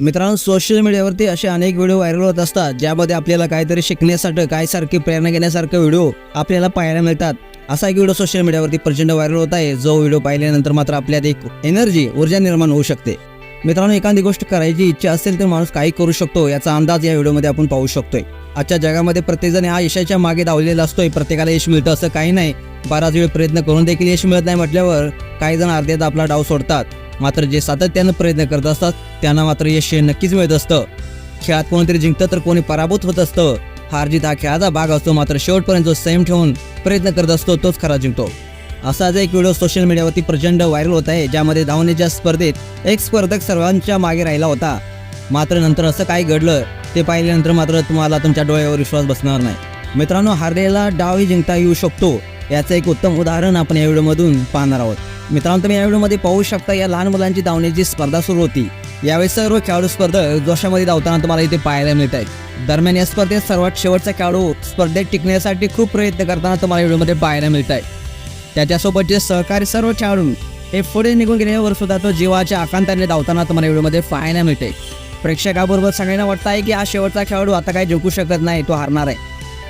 मित्रांनो सोशल मीडियावरती असे अनेक व्हिडिओ व्हायरल होत असतात ज्यामध्ये आपल्याला काहीतरी शिकण्यासाठी काय सारखी प्रेरणा घेण्यासारखे व्हिडिओ आपल्याला पाहायला मिळतात. असा एक व्हिडिओ सोशल मीडियावरती प्रचंड व्हायरल होत आहे जो व्हिडिओ पाहिल्यानंतर मात्र आपल्यात एक एनर्जी ऊर्जा निर्माण होऊ शकते. मित्रांनो एखादी गोष्ट करायची इच्छा असेल तर माणूस काही करू शकतो याचा अंदाज या व्हिडिओमध्ये आपण पाहू शकतोय. आजच्या जगामध्ये प्रत्येकजण हा यशाच्या मागे धावलेला असतोय प्रत्येकाला यश मिळतं असं काही नाही. बराच वेळ प्रयत्न करून देखील यश मिळत नाही म्हटल्यावर काही जण अर्ध्यात आपला डाव सोडतात. मात्र जे सातत्यानं प्रयत्न करत असतात त्यांना मात्र यश हे नक्कीच मिळत असतं. खेळात कोणीतरी जिंकतं तर कोणी पराभूत होत असतं. हारजीत हा खेळाचा भाग असतो मात्र शेवटपर्यंत जो संयम ठेवून प्रयत्न करत असतो तोच खरा जिंकतो. असाच एक व्हिडिओ सोशल मीडियावरती प्रचंड व्हायरल होत आहे ज्यामध्ये धावण्याच्या स्पर्धेत एक स्पर्धक सर्वांच्या मागे राहिला होता. मात्र नंतर असं काय घडलं ते पाहिल्यानंतर मात्र तुम्हाला तुमच्या डोळ्यावर विश्वास बसणार नाही. मित्रांनो हारलेला डावही जिंकता येऊ शकतो याचं एक उत्तम उदाहरण आपण या व्हिडिओमधून पाहणार आहोत. मित्रांनो तुम्ही या व्हिडिओमध्ये पाहू शकता या लहान मुलांची धावण्याची स्पर्धा सुरू होती यावेळी सर्व खेळाडू स्पर्धक जोशामध्ये धावताना तुम्हाला इथे पाहायला मिळत आहेत. दरम्यान या स्पर्धेत सर्वात शेवटचा खेळाडू स्पर्धेत टिकण्यासाठी खूप प्रयत्न करताना तुम्हाला व्हिडिओमध्ये पाहायला मिळत आहे त्याच्यासोबतचे सहकारी सर्व खेळाडू हे पुढे निघून गेल्यावर सुद्धा तो जीवाच्या आकांताने धावताना तुम्हाला व्हिडिओमध्ये पाहायला मिळते प्रेक्षकाबरोबर सगळ्यांना वाटतं आहे की हा शेवटचा खेळाडू आता काही जिंकू शकत नाही तो हारणार आहे.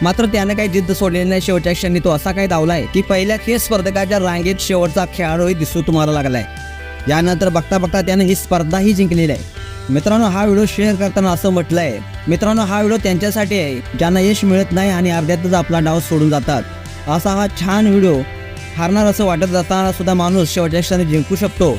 मात्र त्यानं काही जिद्द सोडलेली नाही शेवटच्या क्षणी. तो असा काही धावलाय की पहिल्या खेळ स्पर्धकाच्या रांगेत शेवटचा खेळाडूही दिसू तुम्हाला लागलाय. यानंतर बघता बघता त्यानं ही स्पर्धाही जिंकलेली आहे. मित्रांनो हा व्हिडिओ शेअर करताना असं म्हटलंय मित्रांनो हा व्हिडिओ त्यांच्यासाठी आहे ज्यांना यश मिळत नाही आणि अर्ध्यातच आपला डाव सोडून जातात. असा हा छान व्हिडिओ हारणार असं वाटत असताना सुद्धा माणूस शेवटच्या क्षणी जिंकू शकतो.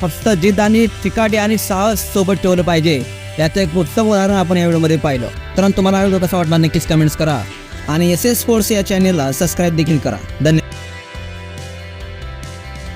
फक्त जिद्द आणि चिकाटी आणि साहस सोबत ठेवलं पाहिजे. याचं एक उत्तम उदाहरण आपण या व्हिडिओमध्ये पाहिलं. तर तुम्हाला हा व्हिडिओ कसा वाटला नक्कीच कमेंट्स करा. आणि एस एस स्पोर्ट्स या चॅनेलला सबस्क्राईब देखील करा. धन्यवाद.